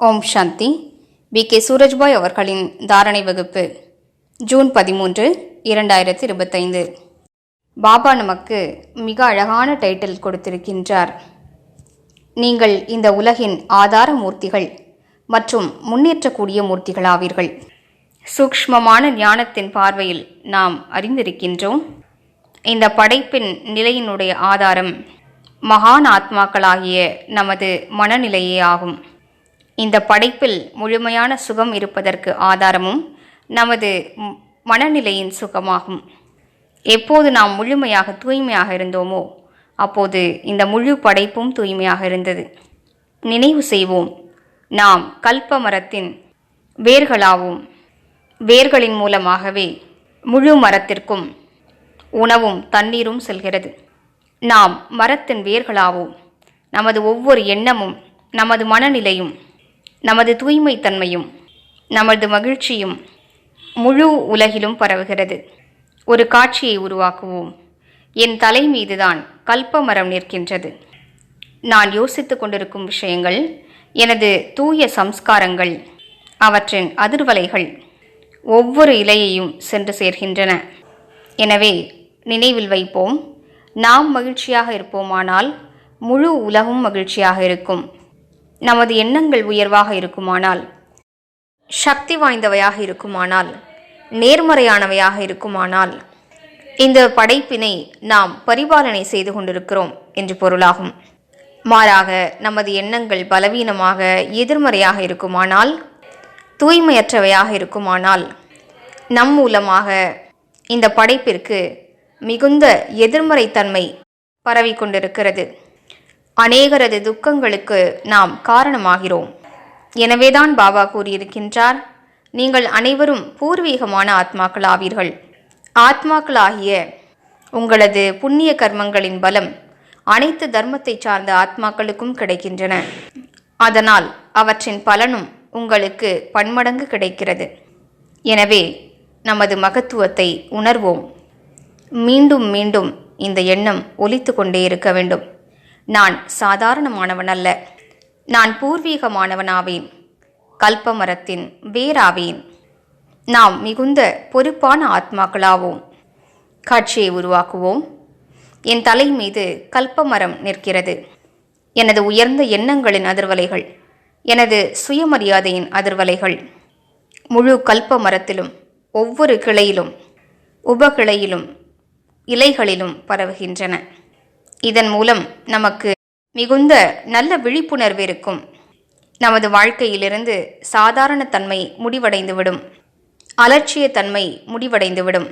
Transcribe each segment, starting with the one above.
ஓம் சாந்தி. B K. Surajbhai அவர்களின் தாரணை வகுப்பு ஜூன் பதிமூன்று இரண்டாயிரத்தி இருபத்தைந்து பாபா நமக்கு மிக அழகான டைட்டில் கொடுத்திருக்கின்றார். நீங்கள் இந்த உலகின் ஆதார மூர்த்திகள் மற்றும் முன்னேற்றக்கூடிய மூர்த்திகளாவீர்கள். சூக்ஷ்மமான ஞானத்தின் பார்வையில் நாம் அறிந்திருக்கின்றோம். இந்த படைப்பின் நிலையினுடைய ஆதாரம் மகான் ஆத்மாக்களாகிய நமது மனநிலையே ஆகும். இந்த படைப்பில் முழுமையான சுகம் இருப்பதற்கு ஆதாரமும் நமது மனநிலையின் சுகமாகும். எப்போது நாம் முழுமையாக தூய்மையாக இருந்தோமோ அப்போது இந்த முழு படைப்பும் தூய்மையாக இருந்தது. நினைவு செய்வோம். நாம் கல்ப மரத்தின் வேர்களாவோம். வேர்களின் மூலமாகவே முழு மரத்திற்கும் உணவும் தண்ணீரும் செல்கிறது. நாம் மரத்தின் வேர்களாவோம். நமது ஒவ்வொரு எண்ணமும் நமது மனநிலையும் நமது தூய்மைத்தன்மையும் நமது மகிழ்ச்சியும் முழு உலகிலும் பரவுகிறது. ஒரு காட்சியை உருவாக்குவோம். என் தலை மீதுதான் கல்ப மரம் நிற்கின்றது. நான் யோசித்து கொண்டிருக்கும் விஷயங்கள் எனது தூய சம்ஸ்காரங்கள் அவற்றின் அதிர்வலைகள் ஒவ்வொரு இலையையும் சென்று சேர்கின்றன. எனவே நினைவில் வைப்போம் நாம் மகிழ்ச்சியாக இருப்போமானால் முழு உலகும் மகிழ்ச்சியாக இருக்கும். நமது எண்ணங்கள் உயர்வாக இருக்குமானால் சக்தி வாய்ந்தவையாக இருக்குமானால் நேர்மறையானவையாக இருக்குமானால் இந்த படைப்பினை நாம் பரிபாலனை செய்து கொண்டிருக்கிறோம் என்று பொருளாகும். மாறாக நமது எண்ணங்கள் பலவீனமாக எதிர்மறையாக இருக்குமானால் தூய்மையற்றவையாக இருக்குமானால் நம் மூலமாக இந்த படைப்பிற்கு மிகுந்த எதிர்மறைத்தன்மை பரவிக்கொண்டிருக்கிறது. அநேகரது துக்கங்களுக்கு நாம் காரணமாகிறோம். எனவேதான் பாபா கூறியிருக்கின்றார் நீங்கள் அனைவரும் பூர்வீகமான ஆத்மாக்களாவீர்கள். ஆத்மாக்களாகிய உங்களது புண்ணிய கர்மங்களின் பலம் அனைத்து தர்மத்தை சார்ந்த ஆத்மாக்களுக்கும் கிடைக்கின்றன. அதனால் அவற்றின் பலனும் உங்களுக்கு பன்மடங்கு கிடைக்கிறது. எனவே நமது மகத்துவத்தை உணர்வோம். மீண்டும் மீண்டும் இந்த எண்ணம் ஒலித்து கொண்டே இருக்க வேண்டும். நான் சாதாரணமானவன் அல்ல நான் பூர்வீகமானவனாவேன். கல்பமரத்தின் வேராவேன். நாம் மிகுந்த பொறுப்பான ஆத்மாக்களாவோம். காட்சியை உருவாக்குவோம். என் தலை மீது கல்பமரம் நிற்கிறது. எனது உயர்ந்த எண்ணங்களின் அதிர்வலைகள். எனது சுயமரியாதையின் அதிர்வலைகள். முழு கல்ப மரத்திலும் ஒவ்வொரு கிளையிலும் உபகிளையிலும் இலைகளிலும் பரவுகின்றன. இதன் மூலம் நமக்கு மிகுந்த நல்ல விழிப்புணர்வு இருக்கும். நமது வாழ்க்கையிலிருந்து சாதாரண தன்மை முடிவடைந்துவிடும். அலட்சிய தன்மை முடிவடைந்துவிடும்.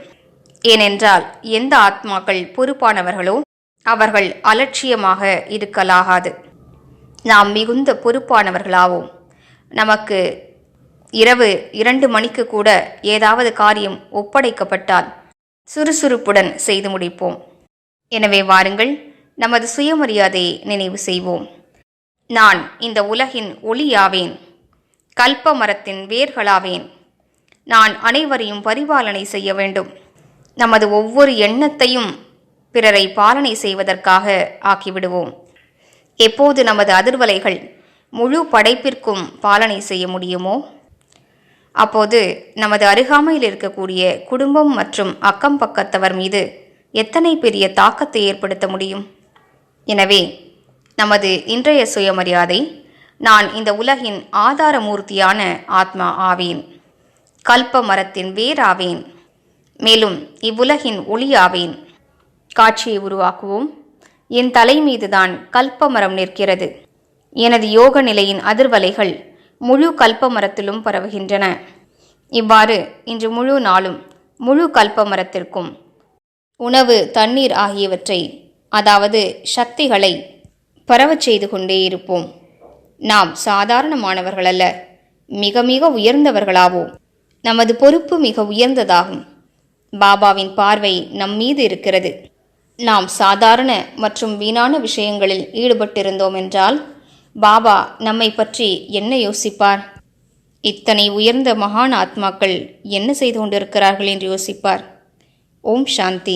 ஏனென்றால் எந்த ஆத்மாக்கள் பொறுப்பானவர்களோ அவர்கள் அலட்சியமாக இருக்கலாகாது. நாம் மிகுந்த பொறுப்பானவர்களாவோம். நமக்கு இரவு இரண்டு மணிக்கு கூட ஏதாவது காரியம் ஒப்படைக்கப்பட்டால் சுறுசுறுப்புடன் செய்து முடிப்போம். எனவே வாருங்கள் நமது சுயமரியாதையை நினைவு செய்வோம். நான் இந்த உலகின் ஒளியாவேன். கல்ப மரத்தின் வேர்களாவேன். நான் அனைவரையும் பரிபாலனை செய்ய வேண்டும். நமது ஒவ்வொரு எண்ணத்தையும் பிறரை பாலனை செய்வதற்காக ஆக்கிவிடுவோம். எப்போது நமது அதிர்வலைகள் முழு படைப்பிற்கும் பாலனை செய்ய முடியுமோ அப்போது நமது அருகாமையில் இருக்கக்கூடிய குடும்பம் மற்றும் அக்கம் பக்கத்தவர் மீது எத்தனை பெரிய தாக்கத்தை ஏற்படுத்த முடியும்? எனவே நமது இன்றைய சுயமரியாதை நான் இந்த உலகின் ஆதாரமூர்த்தியான ஆத்மா ஆவேன். கல்ப மரத்தின் வேராவேன் மேலும் இவ்வுலகின் ஒளியாவேன் காட்சியை உருவாக்குவோம். என் தலை மீதுதான் கல்ப மரம் நிற்கிறது. எனது யோக நிலையின் அதிர்வலைகள் முழு கல்ப மரத்திலும் பரவுகின்றன. இவ்வாறு இன்று முழு நாளும் முழு கல்ப மரத்திற்கும் உணவு தண்ணீர் ஆகியவற்றை அதாவது சக்திகளை பரவச் செய்து கொண்டே இருப்போம். நாம் சாதாரணமானவர்கள் அல்ல மிக மிக உயர்ந்தவர்களாவோம். நமது பொறுப்பு மிக உயர்ந்ததாகும். பாபாவின் பார்வை நம் மீது இருக்கிறது. நாம் சாதாரண மற்றும் வீணான விஷயங்களில் ஈடுபட்டிருந்தோம் என்றால் பாபா நம்மை பற்றி என்ன யோசிப்பார்? இத்தனை உயர்ந்த மகான் ஆத்மாக்கள் என்ன செய்து கொண்டிருக்கிறார்கள் என்று யோசிப்பார்? ஓம் சாந்தி.